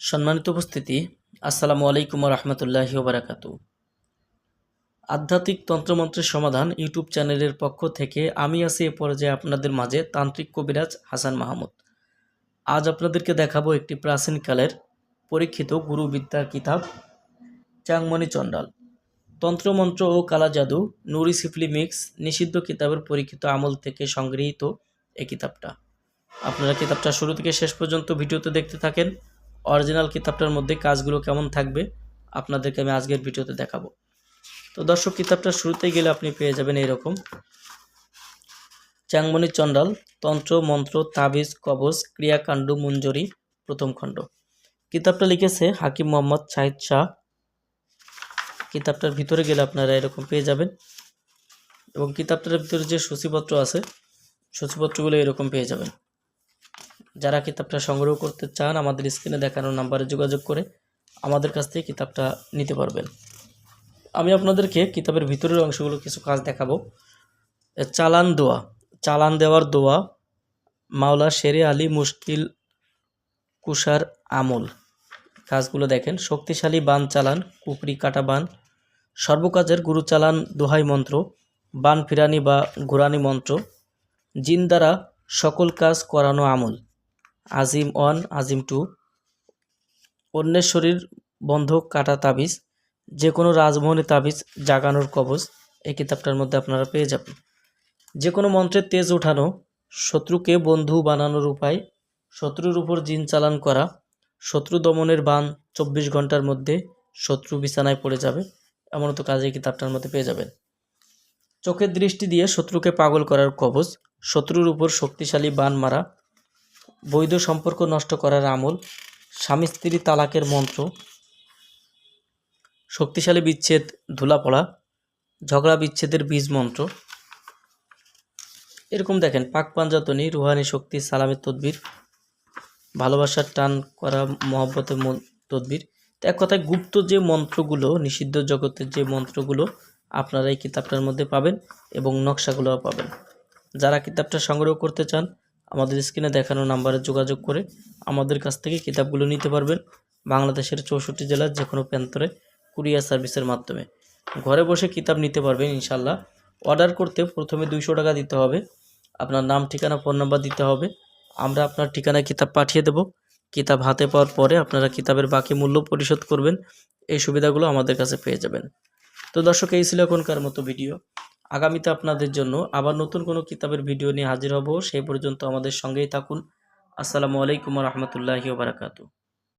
সম্মানিত উপস্থিতি, আসসালামু আলাইকুম রহমতুল্লাহি বারাকাতু আধ্যাত্মিক তন্ত্রমন্ত্রের সমাধান ইউটিউব চ্যানেলের পক্ষ থেকে আমি আছি এ পর্যায়ে আপনাদের মাঝে তান্ত্রিক কবিরাজ হাসান মাহমুদ। আজ আপনাদেরকে দেখাবো একটি প্রাচীনকালের পরীক্ষিত গুরুবিদ্যার কিতাব, চাংমণি চণ্ডাল। তন্ত্রমন্ত্র ও কালা জাদু নুরি সিফলি মিক্স নিষিদ্ধ কিতাবের পরীক্ষিত আমল থেকে সংগৃহীত এই কিতাবটা। আপনারা কিতাবটা শুরু থেকে শেষ পর্যন্ত ভিডিওতে দেখতে থাকেন। অরিজিনাল কিতাবটার মধ্যে কাজগুলো কেমন থাকবে, আপনাদেরকে আমি আজকের ভিডিওতে দেখাবো। তো দর্শক কিতাবটা শুরুতেই গেলে আপনি পেয়ে যাবেন এইরকম। চ্যাংমণি চণ্ডাল, তন্ত্র, মন্ত্র, তাবিজ, কবজ, ক্রিয়াকাণ্ড, মঞ্জরি, প্রথম খণ্ড। কিতাবটা লিখেছে হাকিম মোহাম্মদ শাহিদ শাহ। কিতাবটার ভিতরে গেলে আপনারা এরকম পেয়ে যাবেন। এবং কিতাবটার ভিতরে যে সূচিপত্র আছে, সূচিপত্রগুলো এরকম পেয়ে যাবেন। যারা কিতাবটা সংগ্রহ করতে চান, আমাদের স্ক্রিনে দেখানো নাম্বারে যোগাযোগ করে আমাদের কাছ থেকে কিতাবটা নিতে পারবেন। আমি আপনাদেরকে কিতাবের ভিতরের অংশগুলো কিছু কাজ দেখাবো। চালান দোয়া। চালান দেওয়ার দোয়া মাওলা শেরে আলী মুশকিল কুষার আমল। কাজগুলো দেখেন। শক্তিশালী বান চালান কুকরি কাটা বান। সর্বকাজের গুরু চালান দোহাই মন্ত্র, বান ফিরানি বা ঘুরানি মন্ত্র। জিন দ্বারা সকল কাজ করানো আমল। আজিম ওয়ান, আজিম টু। অন্যের শরীর বন্ধ, কাটা তাবিজ। যে কোনো রাজমোহনী তাবিজ জাগানোর কবজ এই কিতাবটার মধ্যে আপনারা পেয়ে যাবেন। যে কোনো মন্ত্রের তেজ ওঠানো, শত্রুকে বন্ধু বানানোর উপায়, শত্রুর উপর জিন চালান করা, শত্রু দমনের বান চব্বিশ ঘণ্টার মধ্যে শত্রু বিছানায় পড়ে যাবে এমন তো কাজে কিতাবটার মধ্যে পেয়ে যাবেন। চোখের দৃষ্টি দিয়ে শত্রুকে পাগল করার কবজ, শত্রুর উপর শক্তিশালী বান মারা বৈধ সম্পর্ক নষ্ট করার আমল, স্বামী স্ত্রী তালাকের মন্ত্র, শক্তিশালী বিচ্ছেদ ধুলা পড়া ঝগড়া বিচ্ছেদের বীজ মন্ত্র। এরকম দেখেন, পাক পাঞ্জাতনী, রুহানি শক্তি, সালামের তদবির, ভালোবাসার টান করা, মহব্বতের তদবির। তো এক কথায় গুপ্ত যে মন্ত্রগুলো, নিষিদ্ধ জগতের যে মন্ত্রগুলো, আপনারা এই কিতাবটার মধ্যে পাবেন এবং নকশাগুলোও পাবেন। যারা কিতাবটা সংগ্রহ করতে চান আমাদের স্ক্রিনে দেখানো নাম্বারে যোগাযোগ করে আমাদের কাছ থেকে কিতাবগুলো নিতে পারবেন বাংলাদেশের চৌষট্টি জেলার যে কোনো প্রান্তরে কুরিয়ার সার্ভিসের মাধ্যমে। ঘরে বসে কিতাব নিতে পারবেন ইনশাল্লাহ অর্ডার করতে প্রথমে দুইশো টাকা দিতে হবে। আপনার নাম, ঠিকানা, ফোন নাম্বার দিতে হবে। আমরা আপনার ঠিকানায় কিতাব পাঠিয়ে দেব। কিতাব হাতে পাওয়ার পরে আপনারা কিতাবের বাকি মূল্য পরিশোধ করবেন। এই সুবিধাগুলো আমাদের কাছে পেয়ে যাবেন। তো দর্শক, এই ছিল এখনকার মতো ভিডিও। আগামীতে আপনাদের জন্য আবার নতুন কোনো কিতাবের ভিডিও নিয়ে হাজির হব। সেই পর্যন্ত আমাদের সঙ্গেই থাকুন। আসসালামু আলাইকুম রহমতুল্লাহি বারাকাতু